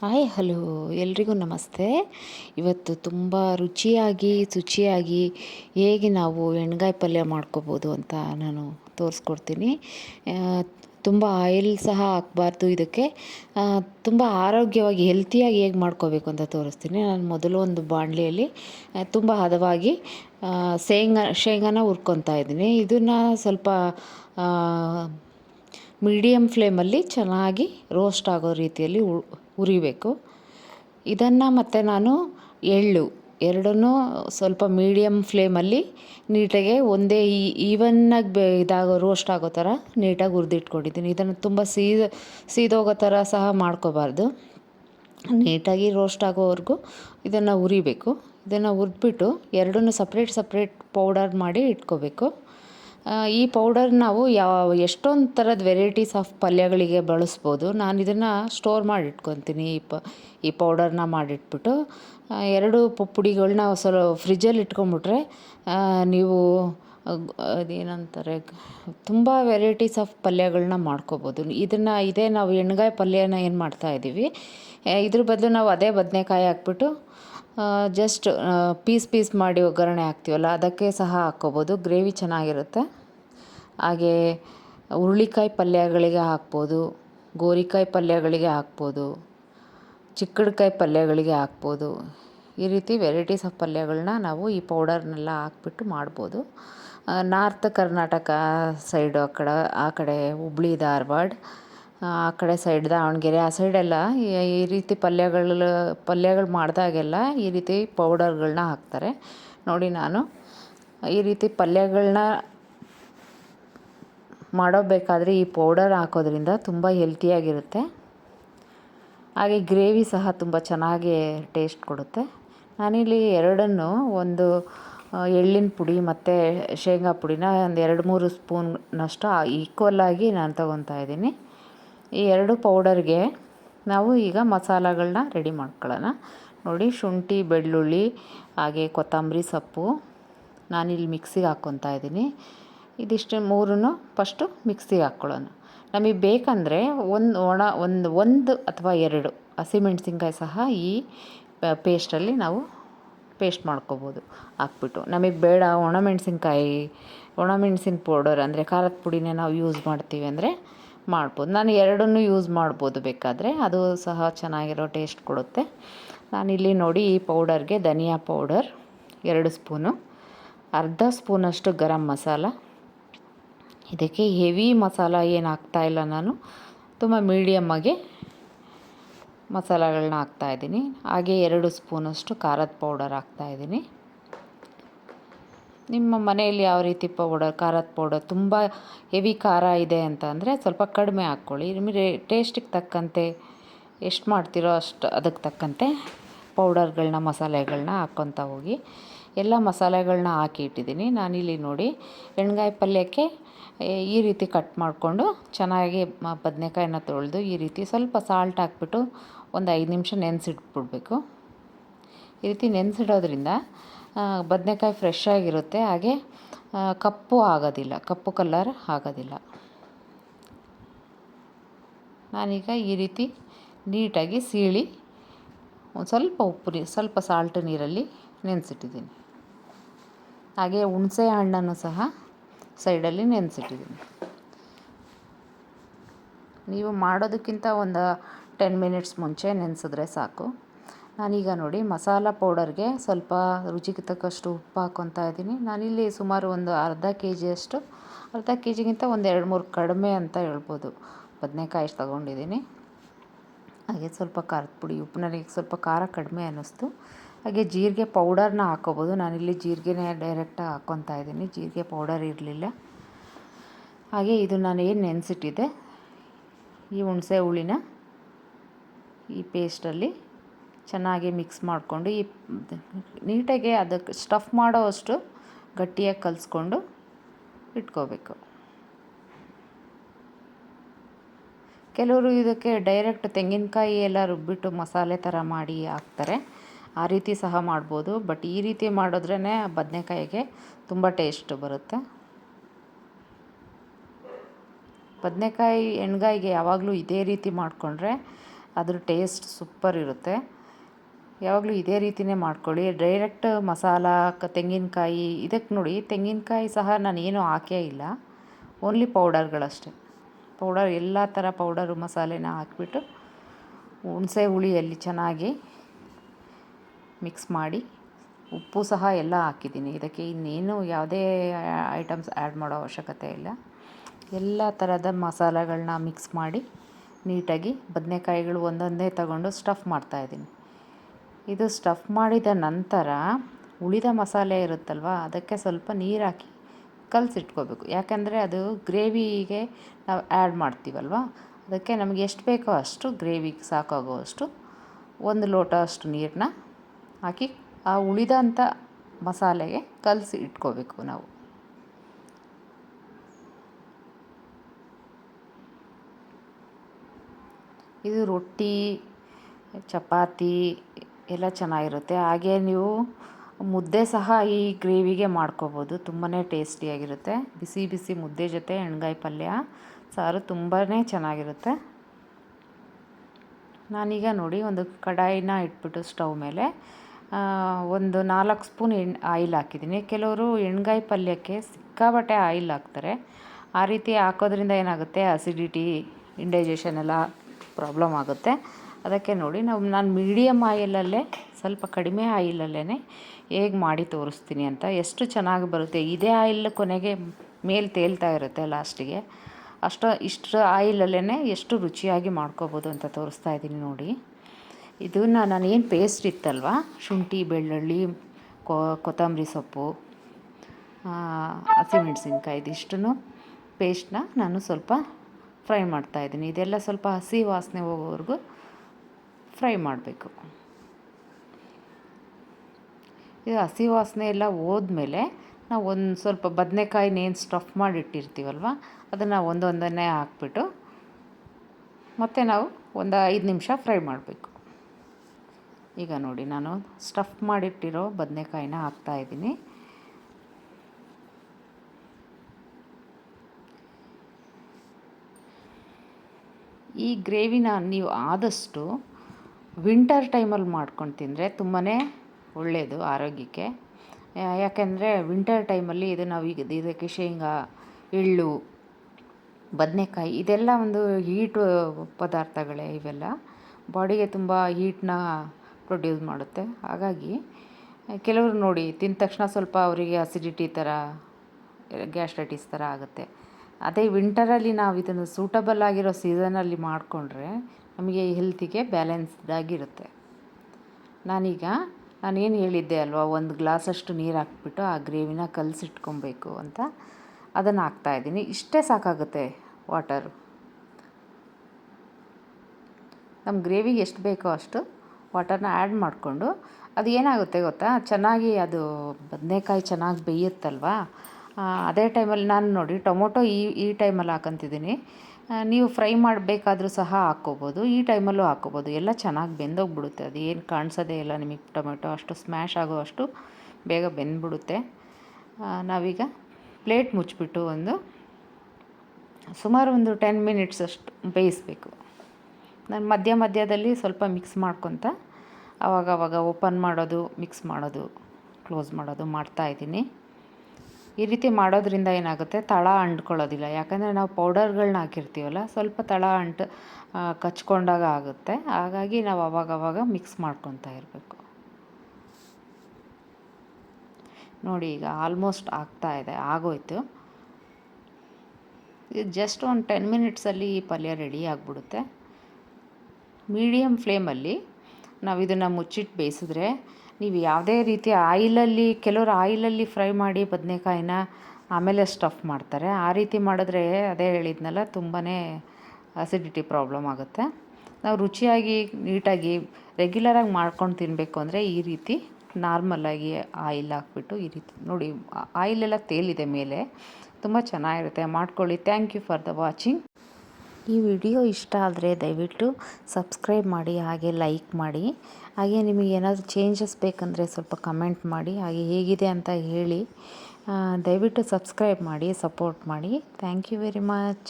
Hi, hello. ಎಲ್ರಿಗೂ ನಮಸ್ತೆ. ಇವತ್ತು ತುಂಬ ರುಚಿಯಾಗಿ, ಶುಚಿಯಾಗಿ ಹೇಗೆ ನಾವು ಎಣ್ಗಾಯಿ ಪಲ್ಯ ಮಾಡ್ಕೋಬೋದು ಅಂತ ನಾನು ತೋರಿಸ್ಕೊಡ್ತೀನಿ. ತುಂಬ ಆಯಿಲ್ ಸಹ ಹಾಕ್ಬಾರ್ದು ಇದಕ್ಕೆ. ತುಂಬ ಆರೋಗ್ಯವಾಗಿ, ಹೆಲ್ತಿಯಾಗಿ ಹೇಗೆ ಮಾಡ್ಕೋಬೇಕು ಅಂತ ತೋರಿಸ್ತೀನಿ. ನಾನು ಮೊದಲು ಒಂದು ಬಾಣಲೆಯಲ್ಲಿ ತುಂಬ ಹದವಾಗಿ ಶೇಂಗಾ, ಶೇಂಗಾನ ಹುರ್ಕೊತಾ ಇದ್ದೀನಿ. ಇದನ್ನು ಸ್ವಲ್ಪ ಮೀಡಿಯಮ್ ಫ್ಲೇಮಲ್ಲಿ ಚೆನ್ನಾಗಿ ರೋಸ್ಟ್ ಆಗೋ ರೀತಿಯಲ್ಲಿ ಹುರಿಬೇಕು. ಇದನ್ನು ಮತ್ತು ನಾನು ಎಳ್ಳು, ಎರಡನ್ನೂ ಸ್ವಲ್ಪ ಮೀಡಿಯಮ್ ಫ್ಲೇಮಲ್ಲಿ ನೀಟಾಗೆ ಒಂದೇ ಈವನ್ನಾಗಿ ಬೇ ಇದಾಗೋ ರೋಸ್ಟ್ ಆಗೋ ಥರ ನೀಟಾಗಿ ಹುರಿದಿಟ್ಕೊಂಡಿದ್ದೀನಿ. ಇದನ್ನು ತುಂಬ ಸೀದ, ಸೀದೋಗೋ ಥರ ಸಹ ಮಾಡ್ಕೋಬಾರ್ದು. ನೀಟಾಗಿ ರೋಸ್ಟ್ ಆಗೋವರೆಗೂ ಇದನ್ನು ಹುರಿಬೇಕು. ಇದನ್ನು ಹುರಿದ್ಬಿಟ್ಟು ಎರಡನ್ನೂ ಸಪ್ರೇಟ್ ಸಪ್ರೇಟ್ ಪೌಡರ್ ಮಾಡಿ ಇಟ್ಕೋಬೇಕು. ಈ ಪೌಡರ್ ನಾವು ಯಾವ, ಎಷ್ಟೊಂದು ಥರದ ವೆರೈಟೀಸ್ ಆಫ್ ಪಲ್ಯಗಳಿಗೆ ಬಳಸ್ಬೋದು. ನಾನು ಇದನ್ನು ಸ್ಟೋರ್ ಮಾಡಿ ಇಟ್ಕೊತೀನಿ ಈ ಪ, ಈ ಪೌಡರ್ನ ಮಾಡಿಟ್ಬಿಟ್ಟು ಎರಡು ಪುಡಿಗಳನ್ನ ಸ್ವಲ್ಪ ಫ್ರಿಜ್ಜಲ್ಲಿ ಇಟ್ಕೊಂಬಿಟ್ರೆ ನೀವು ಅದೇನಂತಾರೆ, ತುಂಬ ವೆರೈಟೀಸ್ ಆಫ್ ಪಲ್ಯಗಳನ್ನ ಮಾಡ್ಕೋಬೋದು. ಇದನ್ನು, ಇದೇ ನಾವು ಎಣ್ಗಾಯಿ ಪಲ್ಯನ ಏನು ಮಾಡ್ತಾಯಿದ್ದೀವಿ ಇದ್ರ ಬದಲು ನಾವು ಅದೇ ಬದನೇಕಾಯಿ ಹಾಕ್ಬಿಟ್ಟು ಜಸ್ಟ್ ಪೀಸ್ ಪೀಸ್ ಮಾಡಿ ಒಗ್ಗರಣೆ ಹಾಕ್ತೀವಲ್ಲ, ಅದಕ್ಕೆ ಸಹ ಹಾಕ್ಕೋಬೋದು. ಗ್ರೇವಿ ಚೆನ್ನಾಗಿರುತ್ತೆ. ಹಾಗೇ ಹುರುಳಿಕಾಯಿ ಪಲ್ಯಗಳಿಗೆ ಹಾಕ್ಬೋದು, ಗೋರಿಕಾಯಿ ಪಲ್ಯಗಳಿಗೆ ಹಾಕ್ಬೋದು, ಚಿಕ್ಕಡ್ಕಾಯಿ ಪಲ್ಯಗಳಿಗೆ ಹಾಕ್ಬೋದು. ಈ ರೀತಿ ವೆರೈಟೀಸ್ ಆಫ್ ಪಲ್ಯಗಳನ್ನ ನಾವು ಈ ಪೌಡರ್ನೆಲ್ಲ ಹಾಕ್ಬಿಟ್ಟು ಮಾಡ್ಬೋದು. ನಾರ್ತ್ ಕರ್ನಾಟಕ ಸೈಡು ಆ ಕಡೆ ಆ ಕಡೆ ಹುಬ್ಳಿ, ಧಾರವಾಡ ಆ ಕಡೆ ಸೈಡ್ ದಾವಣಗೆರೆ, ಆ ಸೈಡೆಲ್ಲ ಈ ರೀತಿ ಪಲ್ಯಗಳು ಪಲ್ಯಗಳು ಮಾಡಿದಾಗೆಲ್ಲ ಈ ರೀತಿ ಪೌಡರ್ಗಳನ್ನ ಹಾಕ್ತಾರೆ. ನೋಡಿ ನಾನು, ಈ ರೀತಿ ಪಲ್ಯಗಳನ್ನ ಮಾಡೋಬೇಕಾದ್ರೆ ಈ ಪೌಡರ್ ಹಾಕೋದ್ರಿಂದ ತುಂಬ ಹೆಲ್ತಿಯಾಗಿರುತ್ತೆ ಹಾಗೆ ಗ್ರೇವಿ ಸಹ ತುಂಬ ಚೆನ್ನಾಗಿ ಟೇಸ್ಟ್ ಕೊಡುತ್ತೆ. ನಾನಿಲ್ಲಿ ಎರಡನ್ನು ಒಂದು ಎಳ್ಳಿನ ಪುಡಿ ಮತ್ತು ಶೇಂಗಾ ಪುಡಿನ ಒಂದು ಎರಡು ಮೂರು ಸ್ಪೂನ್ನಷ್ಟು ಆಗಿ ನಾನು ತಗೊತಾ ಇದ್ದೀನಿ. ಈ ಎರಡು ಪೌಡರ್ಗೆ ನಾವು ಈಗ ಮಸಾಲಗಳನ್ನ ರೆಡಿ ಮಾಡ್ಕೊಳ್ಳೋಣ. ನೋಡಿ, ಶುಂಠಿ, ಬೆಳ್ಳುಳ್ಳಿ, ಹಾಗೆ ಕೊತ್ತಂಬರಿ ಸೊಪ್ಪು ನಾನಿಲ್ಲಿ ಮಿಕ್ಸಿಗೆ ಹಾಕ್ಕೊತಾ ಇದ್ದೀನಿ. ಇದಿಷ್ಟು ಮೂರನ್ನು ಫಸ್ಟು ಮಿಕ್ಸಿಗೆ ಹಾಕ್ಕೊಳ್ಳೋಣ. ನಮಗೆ ಬೇಕಂದರೆ ಒಂದು ಒಣ, ಒಂದು ಒಂದು ಅಥವಾ ಎರಡು ಹಸಿಮೆಣ್ಸಿನ್ಕಾಯಿ ಸಹ ಈ ಪೇಸ್ಟಲ್ಲಿ ನಾವು ಪೇಸ್ಟ್ ಮಾಡ್ಕೋಬೋದು. ಹಾಕ್ಬಿಟ್ಟು ನಮಗೆ ಬೇಡ ಒಣಮೆಣ್ಸಿನ್ಕಾಯಿ ಒಣಮೆಣ್ಸಿನ ಪೌಡರ್ ಅಂದರೆ ಖಾರದ ಪುಡಿನೇ ನಾವು ಯೂಸ್ ಮಾಡ್ತೀವಿ ಅಂದರೆ ಮಾಡ್ಬೋದು. ನಾನು ಎರಡನ್ನೂ ಯೂಸ್ ಮಾಡ್ಬೋದು ಬೇಕಾದರೆ. ಅದು ಸಹ ಚೆನ್ನಾಗಿರೋ ಟೇಸ್ಟ್ ಕೊಡುತ್ತೆ. ನಾನಿಲ್ಲಿ ನೋಡಿ ಈ ಪೌಡರ್ಗೆ ಧನಿಯಾ ಪೌಡರ್ ಎರಡು ಸ್ಪೂನು, ಅರ್ಧ ಸ್ಪೂನಷ್ಟು ಗರಂ ಮಸಾಲ. ಇದಕ್ಕೆ ಹೆವಿ ಮಸಾಲ ಏನು ಹಾಕ್ತಾಯಿಲ್ಲ ನಾನು. ತುಂಬ ಮೀಡಿಯಮ್ಮಾಗೆ ಮಸಾಲಗಳನ್ನ ಹಾಕ್ತಾಯಿದ್ದೀನಿ ಹಾಗೆ ಎರಡು ಸ್ಪೂನಷ್ಟು ಖಾರದ ಪೌಡರ್ ಹಾಕ್ತಾಯಿದ್ದೀನಿ ನಿಮ್ಮ ಮನೆಯಲ್ಲಿ ಯಾವ ರೀತಿ ಪೌಡರ್, ಖಾರದ ಪೌಡರ್ ತುಂಬ ಹೆವಿ ಖಾರ ಇದೆ ಅಂತ ಅಂದರೆ ಸ್ವಲ್ಪ ಕಡಿಮೆ ಹಾಕ್ಕೊಳ್ಳಿ. ನಿಮಗೆ ಟೇಸ್ಟಿಗೆ ತಕ್ಕಂತೆ ಎಷ್ಟು ಮಾಡ್ತೀರೋ ಅಷ್ಟು ಅದಕ್ಕೆ ತಕ್ಕಂತೆ ಪೌಡರ್ಗಳನ್ನ, ಮಸಾಲೆಗಳನ್ನ ಹಾಕ್ಕೊತ ಹೋಗಿ. ಎಲ್ಲ ಮಸಾಲೆಗಳನ್ನ ಹಾಕಿ ಇಟ್ಟಿದ್ದೀನಿ. ನಾನಿಲ್ಲಿ ನೋಡಿ ಎಣ್ಗಾಯಿ ಪಲ್ಯಕ್ಕೆ ಈ ರೀತಿ ಕಟ್ ಮಾಡಿಕೊಂಡು ಚೆನ್ನಾಗಿ ಬದನೆಕಾಯಿನ ತೊಳೆದು ಈ ರೀತಿ ಸ್ವಲ್ಪ ಸಾಲ್ಟ್ ಹಾಕ್ಬಿಟ್ಟು ಒಂದು ಐದು ನಿಮಿಷ ನೆನೆಸಿಟ್ಬಿಡ್ಬೇಕು. ಈ ರೀತಿ ನೆನೆಸಿಡೋದ್ರಿಂದ ಬದನೇಕಾಯಿ ಫ್ರೆಶ್ ಆಗಿರುತ್ತೆ. ಹಾಗೆ ಕಪ್ಪು ಆಗೋದಿಲ್ಲ. ಕಪ್ಪು ಕಲ್ಲರ್ ಆಗೋದಿಲ್ಲ. ನಾನೀಗ ಈ ರೀತಿ ನೀಟಾಗಿ ಸೀಳಿ, ಒಂದು ಸ್ವಲ್ಪ ಉಪ್ಪು ನೀರು ಸ್ವಲ್ಪ ಸಾಲ್ಟ್ ನೀರಲ್ಲಿ ನೆನೆಸಿಟ್ಟಿದ್ದೀನಿ. ಹಾಗೆ ಹುಣಸೆ ಹಣ್ಣನ್ನು ಸಹ ಸೈಡಲ್ಲಿ ನೆನೆಸಿಟ್ಟಿದ್ದೀನಿ. ನೀವು ಮಾಡೋದಕ್ಕಿಂತ ಒಂದು ಟೆನ್ ಮಿನಿಟ್ಸ್ ಮುಂಚೆ ನೆನೆಸಿದ್ರೆ ಸಾಕು. ನಾನೀಗ ನೋಡಿ ಮಸಾಲ ಪೌಡರ್ಗೆ ಸ್ವಲ್ಪ ರುಚಿಗೆ ತಕ್ಕಷ್ಟು ಉಪ್ಪು ಹಾಕ್ಕೊತಾ ಇದ್ದೀನಿ. ನಾನಿಲ್ಲಿ ಸುಮಾರು ಒಂದು ಅರ್ಧ ಕೆ ಜಿಯಷ್ಟು ಅರ್ಧ ಕೆ ಜಿಗಿಂತ ಒಂದು ಎರಡು ಮೂರು ಕಡಿಮೆ ಅಂತ ಹೇಳ್ಬೋದು. ಬದನೆಕಾಯಿ ತೊಗೊಂಡಿದ್ದೀನಿ. ಹಾಗೆ ಸ್ವಲ್ಪ ಖಾರದ ಪುಡಿ ಉಪ್ಪು ನನಗೆ ಸ್ವಲ್ಪ ಖಾರ ಕಡಿಮೆ ಅನ್ನಿಸ್ತು. ಹಾಗೆ ಜೀರಿಗೆ ಪೌಡರ್ನ ಹಾಕ್ಕೋಬೋದು ನಾನಿಲ್ಲಿ ಜೀರಿಗೆನೇ ಡೈರೆಕ್ಟಾಗಿ ಹಾಕ್ಕೊತಾ ಇದ್ದೀನಿ. ಜೀರಿಗೆ ಪೌಡರ್ ಇರಲಿಲ್ಲ. ಹಾಗೆ ಇದು ನಾನು ಏನು ನೆನೆಸಿಟ್ಟಿದ್ದೆ? ಈ ಹುಣಸೆ ಹುಳಿನ ಈ ಪೇಸ್ಟಲ್ಲಿ ಚೆನ್ನಾಗಿ ಮಿಕ್ಸ್ ಮಾಡಿಕೊಂಡು ಈ ನೀಟಾಗಿ ಅದಕ್ಕೆ ಸ್ಟಫ್ ಮಾಡೋವಷ್ಟು ಗಟ್ಟಿಯಾಗಿ ಕಲಿಸ್ಕೊಂಡು ಇಟ್ಕೋಬೇಕು. ಕೆಲವರು ಇದಕ್ಕೆ ಡೈರೆಕ್ಟ್ ತೆಂಗಿನಕಾಯಿ ಎಲ್ಲ ರುಬ್ಬಿಟ್ಟು ಮಸಾಲೆ ಥರ ಮಾಡಿ ಹಾಕ್ತಾರೆ. ಆ ರೀತಿ ಸಹ ಮಾಡ್ಬೋದು. ಬಟ್ ಈ ರೀತಿ ಮಾಡಿದ್ರೇ ಬದನೆಕಾಯಿಗೆ ತುಂಬ ಟೇಸ್ಟ್ ಬರುತ್ತೆ. ಬದನೆಕಾಯಿ ಎಣ್ಗಾಯಿಗೆ ಯಾವಾಗಲೂ ಇದೇ ರೀತಿ ಮಾಡಿಕೊಂಡ್ರೆ ಅದ್ರ ಟೇಸ್ಟ್ ಸೂಪರ್ ಇರುತ್ತೆ. ಯಾವಾಗಲೂ ಇದೇ ರೀತಿಯೇ ಮಾಡ್ಕೊಳ್ಳಿ. ಡೈರೆಕ್ಟ್ ಮಸಾಲ, ಕ, ತೆಂಗಿನಕಾಯಿ ಇದಕ್ಕೆ ನೋಡಿ ತೆಂಗಿನಕಾಯಿ ಸಹ ನಾನು ಏನೂ ಹಾಕೇ ಇಲ್ಲ. ಓನ್ಲಿ ಪೌಡರ್ಗಳಷ್ಟೇ ಪೌಡರ್ ಎಲ್ಲ ಥರ ಪೌಡರು ಮಸಾಲೆನ ಹಾಕಿಬಿಟ್ಟು ಹುಣಸೆ ಹುಳಿಯಲ್ಲಿ ಚೆನ್ನಾಗಿ ಮಿಕ್ಸ್ ಮಾಡಿ ಉಪ್ಪು ಸಹ ಎಲ್ಲ ಹಾಕಿದ್ದೀನಿ. ಇದಕ್ಕೆ ಇನ್ನೇನು ಯಾವುದೇ ಐಟಮ್ಸ್ ಆ್ಯಡ್ ಮಾಡೋ ಅವಶ್ಯಕತೆ ಇಲ್ಲ. ಎಲ್ಲ ಥರದ ಮಸಾಲೆಗಳನ್ನ ಮಿಕ್ಸ್ ಮಾಡಿ ನೀಟಾಗಿ ಬದನೆಕಾಯಿಗಳು ಒಂದೊಂದೇ ತಗೊಂಡು ಸ್ಟಫ್ ಮಾಡ್ತಾಯಿದ್ದೀನಿ ಇದು ಸ್ಟಫ್ ಮಾಡಿದ ನಂತರ ಉಳಿದ ಮಸಾಲೆ ಇರುತ್ತಲ್ವ, ಅದಕ್ಕೆ ಸ್ವಲ್ಪ ನೀರು ಹಾಕಿ ಕಲಸಿಟ್ಕೋಬೇಕು. ಯಾಕಂದರೆ ಅದು ಗ್ರೇವಿಗೆ ನಾವು ಆ್ಯಡ್ ಮಾಡ್ತೀವಲ್ವ, ಅದಕ್ಕೆ ನಮಗೆ ಎಷ್ಟು ಬೇಕೋ ಅಷ್ಟು ಗ್ರೇವಿಗೆ ಸಾಕಾಗುವಷ್ಟು ಒಂದು ಲೋಟ ಅಷ್ಟು ನೀರನ್ನ ಹಾಕಿ ಆ ಉಳಿದಂಥ ಮಸಾಲೆಗೆ ಕಲಸಿ ಇಟ್ಕೋಬೇಕು ನಾವು. ಇದು ರೊಟ್ಟಿ, ಚಪಾತಿ ಎಲ್ಲ ಚೆನ್ನಾಗಿರುತ್ತೆ. ಹಾಗೆ ನೀವು ಮುದ್ದೆ ಸಹ ಈ ಗ್ರೇವಿಗೆ ಮಾಡ್ಕೋಬೋದು. ತುಂಬಾ ಟೇಸ್ಟಿಯಾಗಿರುತ್ತೆ. ಬಿಸಿ ಬಿಸಿ ಮುದ್ದೆ ಜೊತೆ ಎಣ್ಗಾಯಿ ಪಲ್ಯ, ಸಾರು ತುಂಬಾ ಚೆನ್ನಾಗಿರುತ್ತೆ. ನಾನೀಗ ನೋಡಿ ಒಂದು ಕಡಾಯಿನ ಇಟ್ಬಿಟ್ಟು ಸ್ಟವ್ ಮೇಲೆ ಒಂದು ನಾಲ್ಕು ಸ್ಪೂನ್ ಎಣ್, ಆಯಿಲ್ ಹಾಕಿದ್ದೀನಿ. ಕೆಲವರು ಎಣ್ಗಾಯಿ ಪಲ್ಯಕ್ಕೆ ಸಿಕ್ಕಾಬಟ್ಟೆ ಆಯಿಲ್ ಹಾಕ್ತಾರೆ. ಆ ರೀತಿ ಹಾಕೋದ್ರಿಂದ ಏನಾಗುತ್ತೆ? ಅಸಿಡಿಟಿ ಇಂಡೈಜೆಷನ್ ಎಲ್ಲ ಪ್ರಾಬ್ಲಮ್ ಆಗುತ್ತೆ. ಅದಕ್ಕೆ ನೋಡಿ ನಾವು ನಾನು ಮೀಡಿಯಮ್ ಆಯಿಲಲ್ಲೇ ಸ್ವಲ್ಪ ಕಡಿಮೆ ಆಯಿಲಲ್ಲೇ ಹೇಗೆ ಮಾಡಿ ತೋರಿಸ್ತೀನಿ ಅಂತ. ಎಷ್ಟು ಚೆನ್ನಾಗಿ ಬರುತ್ತೆ. ಇದೇ ಆಯಿಲ್ ಕೊನೆಗೆ ಮೇಲೆ ತೇಲ್ತಾ ಇರುತ್ತೆ ಲಾಸ್ಟಿಗೆ. ಅಷ್ಟು ಇಷ್ಟು ಆಯಿಲಲ್ಲೇ ಎಷ್ಟು ರುಚಿಯಾಗಿ ಮಾಡ್ಕೋಬೋದು ಅಂತ ತೋರಿಸ್ತಾ ಇದ್ದೀನಿ ನೋಡಿ. ಇದನ್ನು ನಾನು ಏನು ಪೇಸ್ಟ್ ಇತ್ತಲ್ವ? ಶುಂಠಿ, ಬೆಳ್ಳುಳ್ಳಿ ಕೊತ್ತಂಬರಿ ಸೊಪ್ಪು ಹಸಿಮೆಣ್ಸಿನ್ಕಾಯಿ ಇದಿಷ್ಟು ಪೇಸ್ಟನ್ನ ನಾನು ಸ್ವಲ್ಪ ಫ್ರೈ ಮಾಡ್ತಾಯಿದ್ದೀನಿ ಇದೆಲ್ಲ ಸ್ವಲ್ಪ ಹಸಿ ವಾಸನೆ ಹೋಗೋವರೆಗೂ ಫ್ರೈ ಮಾಡಬೇಕು. ಇದು ಹಸಿ ವಾಸನೆ ಎಲ್ಲ ಹೋದ್ಮೇಲೆ ನಾವು ಒಂದು ಸ್ವಲ್ಪ ಬದನೆಕಾಯಿನೇನು ಸ್ಟಫ್ ಮಾಡಿಟ್ಟಿರ್ತೀವಲ್ವ, ಅದನ್ನು ಒಂದೊಂದನ್ನೇ ಹಾಕ್ಬಿಟ್ಟು ಮತ್ತು ನಾವು ಒಂದು ಐದು ನಿಮಿಷ ಫ್ರೈ ಮಾಡಬೇಕು. ಈಗ ನೋಡಿ, ನಾನು ಸ್ಟಫ್ ಮಾಡಿಟ್ಟಿರೋ ಬದನೆಕಾಯಿನ ಹಾಕ್ತಾಯಿದ್ದೀನಿ ಈ ಗ್ರೇವಿನ ನೀವು ಆದಷ್ಟು ವಿಂಟರ್ ಟೈಮಲ್ಲಿ ಮಾಡ್ಕೊಂಡು ತಿಂದರೆ ತುಂಬಾ ಒಳ್ಳೆಯದು ಆರೋಗ್ಯಕ್ಕೆ. ಯಾಕೆಂದರೆ ವಿಂಟರ್ ಟೈಮಲ್ಲಿ ಇದು ನಾವು ಈಗ ಇದಕ್ಕೆ ಶೇಂಗಾ, ಎಳ್ಳು, ಬದನೆಕಾಯಿ ಇದೆಲ್ಲ ಒಂದು ಹೀಟು ಪದಾರ್ಥಗಳೇ ಇವೆಲ್ಲ. ಬಾಡಿಗೆ ತುಂಬ ಹೀಟನ್ನ ಪ್ರೊಡ್ಯೂಸ್ ಮಾಡುತ್ತೆ. ಹಾಗಾಗಿ ಕೆಲವರು ನೋಡಿ ತಿಂದ ತಕ್ಷಣ ಸ್ವಲ್ಪ ಅವರಿಗೆ ಅಸಿಡಿಟಿ ಥರ ಗ್ಯಾಸ್ಟ್ರೈಟಿಸ್ ಥರ ಆಗುತ್ತೆ. ಅದೇ ವಿಂಟರಲ್ಲಿ ನಾವು ಇದನ್ನು ಸೂಟಬಲ್ ಆಗಿರೋ ಸೀಸನಲ್ಲಿ ಮಾಡಿಕೊಂಡ್ರೆ ನಮಗೆ ಹೆಲ್ತಿಗೆ ಬ್ಯಾಲೆನ್ಸ್ಡಾಗಿರುತ್ತೆ ನಾನೀಗ ನಾನೇನು ಹೇಳಿದ್ದೆ ಅಲ್ವಾ, ಒಂದು ಗ್ಲಾಸಷ್ಟು ನೀರು ಹಾಕ್ಬಿಟ್ಟು ಆ ಗ್ರೇವಿನ ಕಲಸಿಟ್ಕೊಬೇಕು ಅಂತ ಅದನ್ನು ಹಾಕ್ತಾಯಿದ್ದೀನಿ ಇಷ್ಟೇ ಸಾಕಾಗುತ್ತೆ ವಾಟರು ನಮ್ಮ ಗ್ರೇವಿಗೆ ಎಷ್ಟು ಬೇಕೋ ಅಷ್ಟು ವಾಟರ್ನ ಆ್ಯಡ್ ಮಾಡಿಕೊಂಡು ಅದು ಏನಾಗುತ್ತೆ ಗೊತ್ತಾ, ಚೆನ್ನಾಗಿ ಅದು ಬದನೆಕಾಯಿ ಚೆನ್ನಾಗಿ ಬೇಯುತ್ತಲ್ವಾ ಅದೇ ಟೈಮಲ್ಲಿ ನಾನು ನೋಡಿ ಟೊಮೊಟೊ ಈ ಈ ಟೈಮಲ್ಲಿ ಹಾಕೊಂತಿದ್ದೀನಿ. ನೀವು ಫ್ರೈ ಮಾಡಬೇಕಾದ್ರೂ ಸಹ ಹಾಕ್ಕೋಬೋದು. ಈ ಟೈಮಲ್ಲೂ ಹಾಕ್ಕೋಬೋದು. ಎಲ್ಲ ಚೆನ್ನಾಗಿ ಬೆಂದೋಗ್ಬಿಡುತ್ತೆ. ಅದು ಏನು ಕಾಣಿಸೋದೇ ಇಲ್ಲ ನಿಮಗೆ ಟೊಮೆಟೊ. ಅಷ್ಟು ಸ್ಮ್ಯಾಶ್ ಆಗೋ ಅಷ್ಟು ಬೇಗ ಬೆಂದ್ಬಿಡುತ್ತೆ. ನಾವೀಗ ಪ್ಲೇಟ್ ಮುಚ್ಚಿಬಿಟ್ಟು ಒಂದು ಸುಮಾರು ಒಂದು ಟೆನ್ ಮಿನಿಟ್ಸ್ ಅಷ್ಟು ಬೇಯಿಸಬೇಕು. ನಾನು ಮಧ್ಯ ಮಧ್ಯದಲ್ಲಿ ಸ್ವಲ್ಪ ಮಿಕ್ಸ್ ಮಾಡ್ಕೊತ ಆವಾಗ ಓಪನ್ ಮಾಡೋದು ಮಿಕ್ಸ್ ಮಾಡೋದು ಕ್ಲೋಸ್ ಮಾಡೋದು ಮಾಡ್ತಾಯಿದ್ದೀನಿ ಈ ರೀತಿ ಮಾಡೋದ್ರಿಂದ ಏನಾಗುತ್ತೆ? ತಳ ಅಂಟ್ಕೊಳ್ಳೋದಿಲ್ಲ. ಯಾಕಂದರೆ ನಾವು ಪೌಡರ್ಗಳನ್ನ ಹಾಕಿರ್ತೀವಲ್ಲ, ಸ್ವಲ್ಪ ತಳ ಅಂಟು ಕಚ್ಕೊಂಡಾಗ ಆಗುತ್ತೆ. ಹಾಗಾಗಿ ನಾವು ಅವಾಗವಾಗ ಮಿಕ್ಸ್ ಮಾಡ್ಕೊತಾ ಇರಬೇಕು. ನೋಡಿ, ಈಗ ಆಲ್ಮೋಸ್ಟ್ ಆಗ್ತಾ ಇದೆ. ಆಗೋಯ್ತು. ಇದು ಜಸ್ಟ್ ಒಂದು ಟೆನ್ ಮಿನಿಟ್ಸಲ್ಲಿ ಈ ಪಲ್ಯ ರೆಡಿ ಆಗಿಬಿಡುತ್ತೆ. ಮೀಡಿಯಮ್ ಫ್ಲೇಮಲ್ಲಿ ನಾವು ಇದನ್ನು ಮುಚ್ಚಿಟ್ಟು ಬೇಯಿಸಿದ್ರೆ ನೀವು ಯಾವುದೇ ರೀತಿ ಆಯಿಲಲ್ಲಿ, ಕೆಲವರು ಆಯಿಲಲ್ಲಿ ಫ್ರೈ ಮಾಡಿ ಬದನೆಕಾಯಿನ ಆಮೇಲೆ ಸ್ಟಫ್ ಮಾಡ್ತಾರೆ. ಆ ರೀತಿ ಮಾಡಿದ್ರೆ ಅದೇ ಹೇಳಿದ್ನಲ್ಲ ತುಂಬಾ ಅಸಿಡಿಟಿ ಪ್ರಾಬ್ಲಮ್ ಆಗುತ್ತೆ. ನಾವು ರುಚಿಯಾಗಿ, ನೀಟಾಗಿ ರೆಗ್ಯುಲರಾಗಿ ಮಾಡ್ಕೊಂಡು ತಿನ್ನಬೇಕು ಅಂದರೆ ಈ ರೀತಿ ನಾರ್ಮಲಾಗಿ ಆಯಿಲ್ ಹಾಕ್ಬಿಟ್ಟು ಈ ರೀತಿ ನೋಡಿ ಆಯಿಲೆಲ್ಲ ತೇಲಿದೆ ಮೇಲೆ. ತುಂಬ ಚೆನ್ನಾಗಿರುತ್ತೆ. ಮಾಡ್ಕೊಳ್ಳಿ. Thank you for the watching ಈ ವಿಡಿಯೋ ಇಷ್ಟ ಆದರೆ ದಯವಿಟ್ಟು ಸಬ್ಸ್ಕ್ರೈಬ್ ಮಾಡಿ, ಹಾಗೆ ಲೈಕ್ ಮಾಡಿ. ಹಾಗೆ ನಿಮಗೆ ಏನಾದರೂ ಚೇಂಜಸ್ ಬೇಕಂದರೆ ಸ್ವಲ್ಪ ಕಮೆಂಟ್ ಮಾಡಿ, ಹಾಗೆ ಹೇಗಿದೆ ಅಂತ ಹೇಳಿ. ದಯವಿಟ್ಟು ಸಬ್ಸ್ಕ್ರೈಬ್ ಮಾಡಿ ಸಪೋರ್ಟ್ ಮಾಡಿ. Thank you very much